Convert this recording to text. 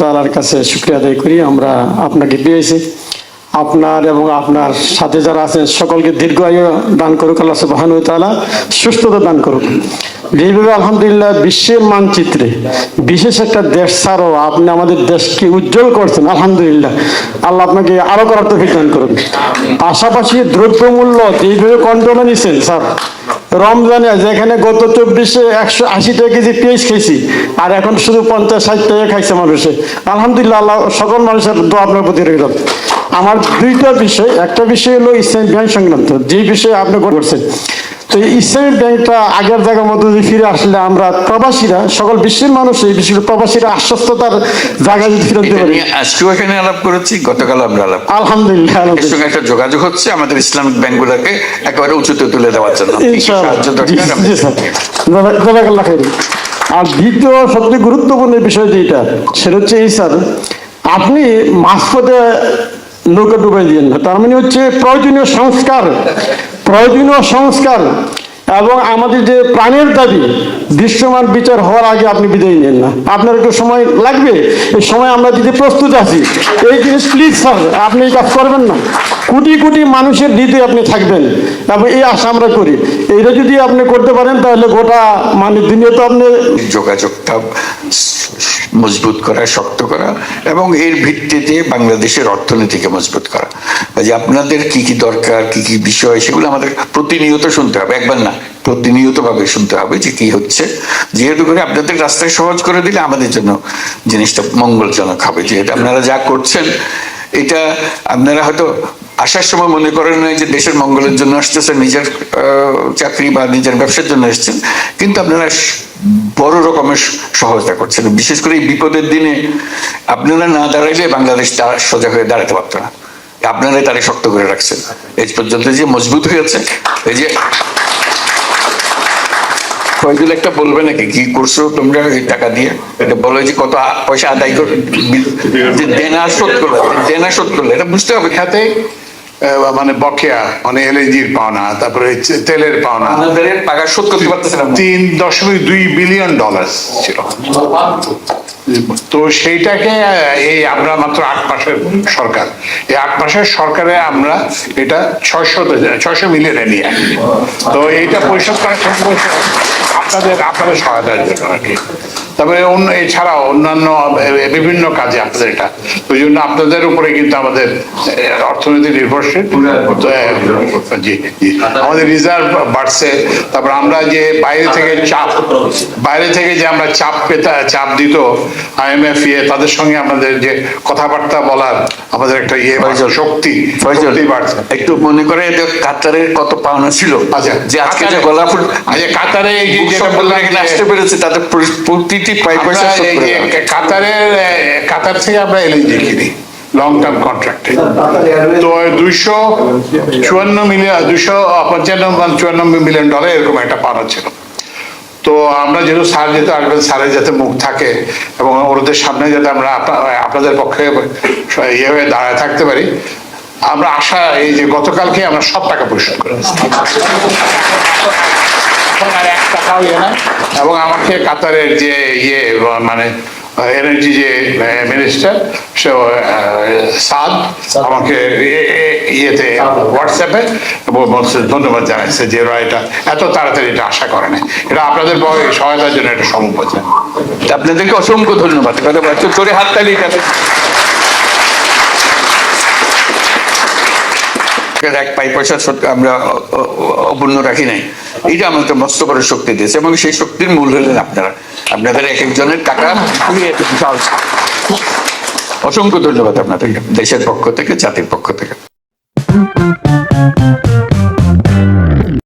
তালার কাছে শুক্রিয়া আদায় করি। আমরা আপনাকে পেয়েছি আপনার এবং আপনার সাথে যারা আছেন, সকলকে দীর্ঘ আয়ু দান করুক আল্লাহ সুবাহানু তালা সুস্থতা দান করুক। এইভাবে আলহামদুলিল্লাহ বিশ্বের মানচিত্রে বিশেষ একটা দেশ ছাড়াও আপনি আমাদের দেশকে উজ্জ্বল করছেন, আলহামদুলিল্লাহ। আল্লাহ আপনাকে আরও করার তো দান করুন পাশাপাশি দ্রব্যমূল্য যেইভাবে কন্ট্রোলে নিচ্ছেন স্যার রমজানে যেখানে গত চব্বিশে একশো আশি টাকা কেজি পেঁয়াজ খেয়েছি আর এখন শুধু পঞ্চাশ ষাট টাকা খাইছে মানুষে। আলহামদুলিল্লাহ, আল্লাহ, সকল মানুষের দোয়া আপনার প্রতি রইল আমার দুইটা বিষয়, একটা বিষয় হলো ইসলাম বিহান সংক্রান্ত, যে বিষয়ে আপনি করছেন। তো ইসলামিক ব্যাংকটা আগের জায়গার মধ্যে যদি ফিরে আসলে আমরা প্রবাসীরা সকল বিশ্বের মানুষ এই বিশেষ করে প্রবাসীরা আশ্বস্ততার জায়গা যদি ফিরে দিতে পারি। আজকেও এখানে আলাপ করেছি গতকাল আমরা আলাপ আলহামদুলিল্লাহ এর সঙ্গে একটা যোগাযোগ হচ্ছে আমাদের ইসলামিক ব্যাংকগুলোকে একেবারে উঁচুতে তুলে দেওয়ার জন্য। কি কি ইনশাআল্লাহ। সাহায্য জি, দরকার জি, স্যার। জাযা- আর দ্বিতীয় সবচেয়ে গুরুত্বপূর্ণ বিষয় যেটা সেটা হচ্ছে এই স্যার আপনি মাঝপথে নৌকা ডুবাই দিয়েন। না তার মানে হচ্ছে প্রয়োজনীয় সংস্কার প্রয়োজনীয় সংস্কার। এবং আমাদের যে প্রাণের দাবি, দৃশ্যমান বিচার হওয়ার আগে আপনি বিদায় নেন না। আপনার একটু সময় লাগবে? এই সময় আমরা দিতে প্রস্তুত আছি। এই জিনিস প্লিজ স্যার আপনি এই কাজ করবেন না। কোটি কোটি মানুষের হৃদয়ে আপনি থাকবেন এবং এই আশা আমরা করি। এইটা যদি আপনি করতে পারেন, তাহলে গোটা মানে দুনিয়া তো আপনি যোগাযোগটা মজবুত করা, শক্ত করা এবং এর ভিত্তিতে বাংলাদেশের অর্থনীতিকে মজবুত করা। যে আপনাদের কি কি দরকার, কি কি বিষয়, সেগুলো আমাদের প্রতিনিয়ত শুনতে হবে। একবার না প্রতিনিয়ত ভাবে শুনতে হবে যে কি হচ্ছে। যেহেতু করে আপনাদের রাস্তায় সহজ করে দিলে আমাদের জন্য জিনিসটা মঙ্গলজনক হবে। যেহেতু আপনারা যা করছেন, এটা আপনারা হয়তো আসার সময় মনে করেন যে দেশের মঙ্গলের জন্য আসতেছেন, নিজের চাকরি বা নিজের ব্যবসার জন্য এসেছেন। কিন্তু আপনারা বড় রকমের সহজতা করছেন। বিশেষ করে এই বিপদের দিনে আপনারা না দাঁড়াইলে বাংলাদেশ সোজা হয়ে দাঁড়াতে পারতো না। আপনারাই তারে শক্ত করে রাখছেন। এই পর্যন্ত যে মজবুত হয়েছে, এই যে কয়েকদিন একটা বলবে নাকি? কি করছ তোমরা এই টাকা দিয়ে? এটা বলে যে কত পয়সা আদায় করে যে দেনা শোধ করলে দেনা শোধ করলে। এটা বুঝতে হবে খাতে মানে বকেয়া মানে এলএনজির পাওনা তারপরে তেলের পাওনা। আমাদের টাকা শোধ করতে পারতেছিলাম না। তিন দশমিক দুই বিলিয়ন ডলার ছিল। তো সেইটাকে, এই আমরা মাত্র আট মাসের সরকার। এই আট মাসের সরকারে আমরা এটা ছয়শো ছয়শো মিলিয়নে নিয়ে আসি। তো এইটা পরিশোধ করার আপনাদের আপনাদের সহায়তার জন্য আর কি। তবে অন্য, এছাড়াও অন্যান্য বিভিন্ন কাজে আপনাদের এটা। ওই জন্য আপনাদের উপরে কিন্তু আমাদের অর্থনীতি নির্ভরশীল। জি জি। আমাদের রিজার্ভ বাড়ছে। তারপর আমরা যে বাইরে থেকে চাপ বাইরে থেকে যে আমরা চাপ পেতা চাপ দিত আইএমএফ ইয়ে তাদের সঙ্গে আমাদের যে কথাবার্তা বলার আমাদের একটা ইয়ে শক্তি বাড়ছে। একটু মনে করে যে কাতারের কত পাওনা ছিল? আচ্ছা, যে আজকে যে কাতারে- গোলাপুর আচ্ছা, কাতারে যেটা বললাম আসতে পেরেছে তাদের প্রতিটি। কাতারের কাতার থেকে আমরা এলএনজি কিনি লং টার্ম কন্ট্রাক্টে তো দুইশো চুয়ান্ন মিলিয়ন দুইশো পঞ্চান্ন চুয়ান্ন মিলিয়ন ডলার এরকম একটা পাওনা ছিল। তো আমরা যেহেতু স্যার যেহেতু আসবেন স্যারের যাতে মুখ থাকে এবং ওদের সামনে যাতে আমরা আপনাদের পক্ষে ইয়ে হয়ে দাঁড়ায় থাকতে পারি আমরা আশা এই যে গতকালকে আমরা সব টাকা পরিশোধ করে আর এক টাকাও ইয়ে না এবং আমাকে কাতারের যে ইয়ে মানে এনার্জি যে মিনিস্টার সে সাদ আমাকে ইয়েতে হোয়াটসঅ্যাপে বলছে ধন্যবাদ জানাচ্ছে যে ওরা এটা এত তাড়াতাড়ি এটা আশা করে না এটা আপনাদের সহায়তার জন্য এটা সম্ভব হয়েছে আপনাদেরকে অসংখ্য ধন্যবাদ। চোরে হাততালি এক পাই পয়সা আমরা অপূর্ণ রাখি নাই। এটা আমাদের মস্ত বড় শক্তি দিয়েছে এবং সেই শক্তির মূল হলেন আপনারা। আপনাদের এক একজনের টাকা অসংখ্য ধন্যবাদ আপনাদের, দেশের পক্ষ থেকে, জাতির পক্ষ থেকে।